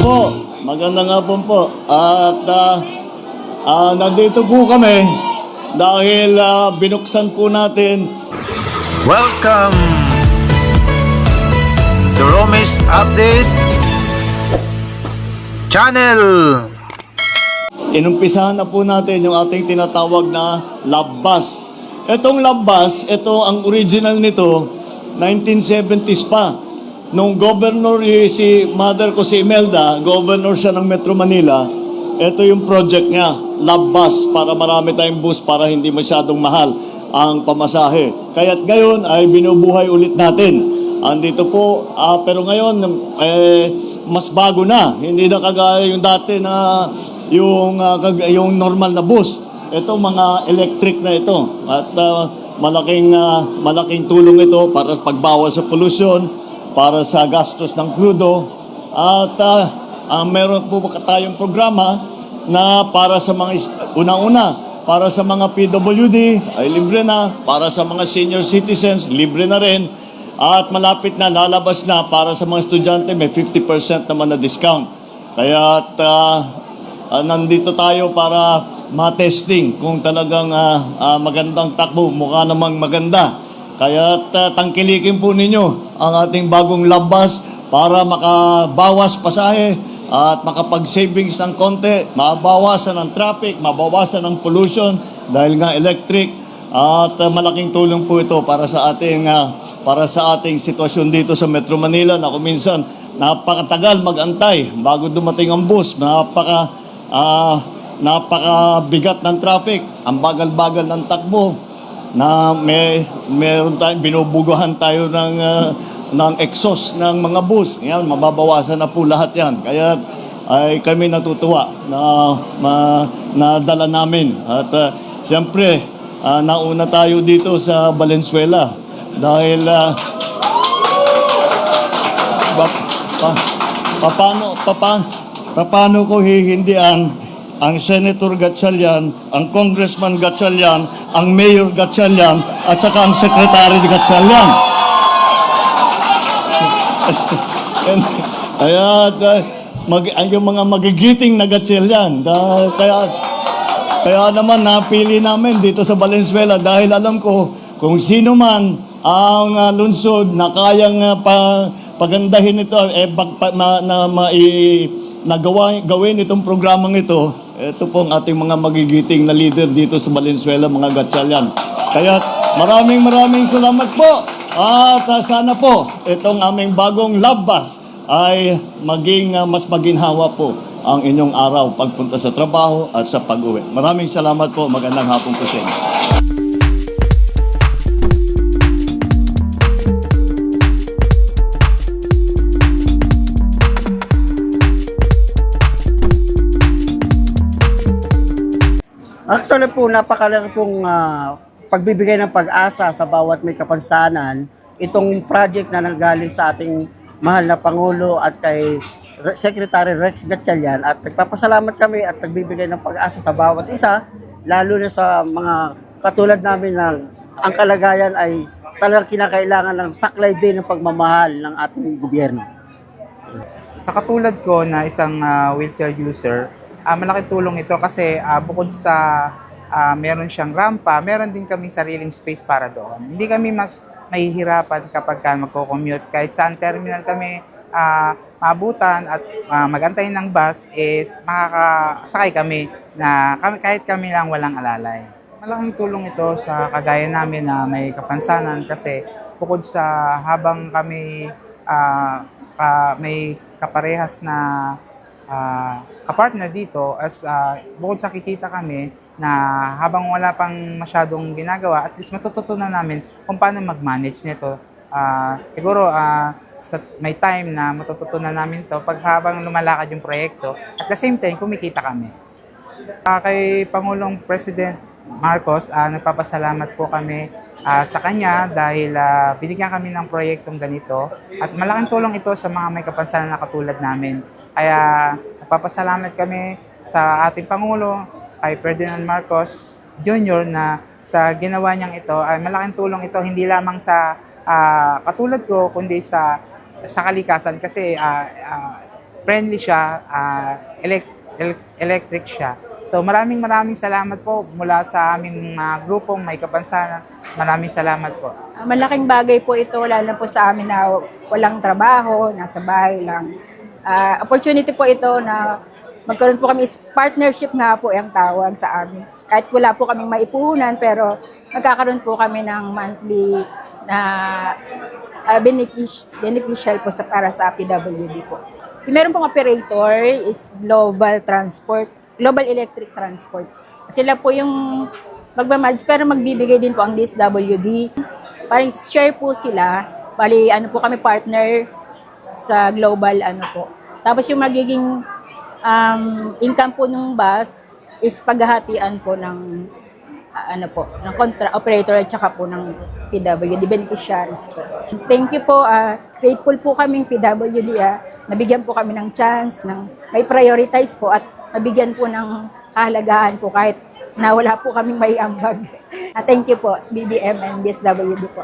po. Magandang hapon po. At ah, ah, nandito po kami dahil ah, binuksan po natin Welcome to Romis Update Channel. Inumpisahan na po natin yung ating tinatawag na labbas. Itong labbas, ito ang original nito, 1970s pa. Nung governor si mother ko si Imelda, governor siya ng Metro Manila, ito yung project niya, labbas, para marami tayong bus para hindi masyadong mahal ang pamasahe. Kaya't ngayon ay binubuhay ulit natin. Andito po, ah, pero ngayon, eh, mas bago na. Hindi na kagaya yung dati na yung, ah, kag- yung normal na bus. Ito mga electric na ito. At ah, malaking, ah, malaking tulong ito para pagbawas sa pollution, para sa gastos ng krudo. At ah, ah, meron po tayong programa na para sa mga, unang-una, para sa mga PWD ay libre na, para sa mga senior citizens libre na rin, at malapit na lalabas na para sa mga estudyante may 50% naman na discount. Kaya at, ah, ah, nandito tayo para ma-testing kung talagang ah, ah, magandang takbo, mukha namang maganda. Kaya uh, tangkilikin po ninyo ang ating bagong labas para makabawas pasahe at makapag-savings ng konti, mabawasan ang traffic, mabawasan ang pollution dahil nga electric. At uh, malaking tulong po ito para sa ating uh, para sa ating sitwasyon dito sa Metro Manila na kung minsan napakatagal magantay bago dumating ang bus, napaka ah, napakabigat ng traffic, ang bagal-bagal ng takbo na may meron tayong binubugahan tayo ng ah, ng exhaust ng mga bus. Yan, mababawasan na po lahat 'yan. Kaya ay kami natutuwa na ma, nadala namin at uh, siyempre ah, nauna tayo dito sa Valenzuela dahil ah, pa, pa, paano, paano, paano ko hihindi ang Senator Gatchalian, ang Congressman Gatchalian, ang Mayor Gatchalian, at saka ang Secretary Gatchalian. Kaya uh, mag, yung mga magigiting na Gatchalian. Dahil, kaya, kaya naman napili namin dito sa Valenzuela dahil alam ko kung sino man ang uh, lungsod na kayang uh, pa, pagandahin ito, eh, pag, pa, na, na, ma, i, na gawa, gawin itong programang ito, ito po ang ating mga magigiting na leader dito sa Valenzuela, mga Gatchalian. Kaya maraming maraming salamat po. At uh, sana po itong aming bagong labbas ay maging uh, mas maginhawa po ang inyong araw pagpunta sa trabaho at sa pag-uwi. Maraming salamat po. Magandang hapon po sa inyo. Actually po, napakalaki pong ah, pagbibigay ng pag-asa sa bawat may kapansanan itong project na nanggaling sa ating mahal na Pangulo at kay Re- Secretary Rex Gatchalian at nagpapasalamat kami at nagbibigay ng pag-asa sa bawat isa, lalo na sa mga katulad namin na ang kalagayan ay talagang kinakailangan ng saklay din ng pagmamahal ng ating gobyerno. Sa katulad ko na isang ah, wheelchair user, ah, malaking tulong ito kasi ah, bukod sa ah, meron siyang rampa, meron din kami sariling space para doon. Hindi kami mas mahihirapan kapag ka magko-commute. Kahit saan terminal kami ah, maabutan at ah, magantay ng bus is makakasakay kami na kami, kahit kami lang walang alalay. Malaking tulong ito sa kagaya namin na may kapansanan kasi bukod sa habang kami ah, ka- may kaparehas na ah, kapartner dito as ah, bukod sa kikita kami na habang wala pang masyadong ginagawa, at least matututunan namin kung paano mag-manage nito. Ah, siguro ah, sa, may time na matututunan namin to pag habang lumalakad yung proyekto. At the same time, kumikita kami. Ah, kay Pangulong President Marcos, ah, nagpapasalamat po kami ah, sa kanya dahil ah, binigyan kami ng proyektong ganito at malaking tulong ito sa mga may kapansanan na katulad namin. Kaya nagpapasalamat kami sa ating Pangulo, kay Ferdinand Marcos Jr. na sa ginawa niyang ito ay malaking tulong ito hindi lamang sa ah, katulad ko kundi sa sa kalikasan kasi ah, ah, friendly siya, ah, elec- elec- electric siya. So maraming maraming salamat po mula sa aming mga grupong may kapansanan. Maraming salamat po. Malaking bagay po ito, lalo po sa amin na walang trabaho, nasa bahay lang. Ah, opportunity po ito na magkaroon po kami, partnership nga po ang tawag sa amin. Kahit wala po kaming maipuhunan, pero magkakaroon po kami ng monthly na ah, benefic- beneficial po sa, para sa PWD po. Yung meron pong operator is Global Transport, Global Electric Transport. Sila po yung magmamads pero magbibigay din po ang DSWD. Parang share po sila. Bali, ano po kami partner sa global ano po. Tapos yung magiging um, income po ng bus is paghahatian po ng ah, ano po, ng contra operator at saka po ng PWD beneficiaries po. Thank you po. ah, grateful po kaming PWD. ah, nabigyan po kami ng chance, ng may prioritize po at nabigyan po ng kahalagahan po kahit na wala po kaming may ambag. Ah, thank you po, BBM and DSWD po.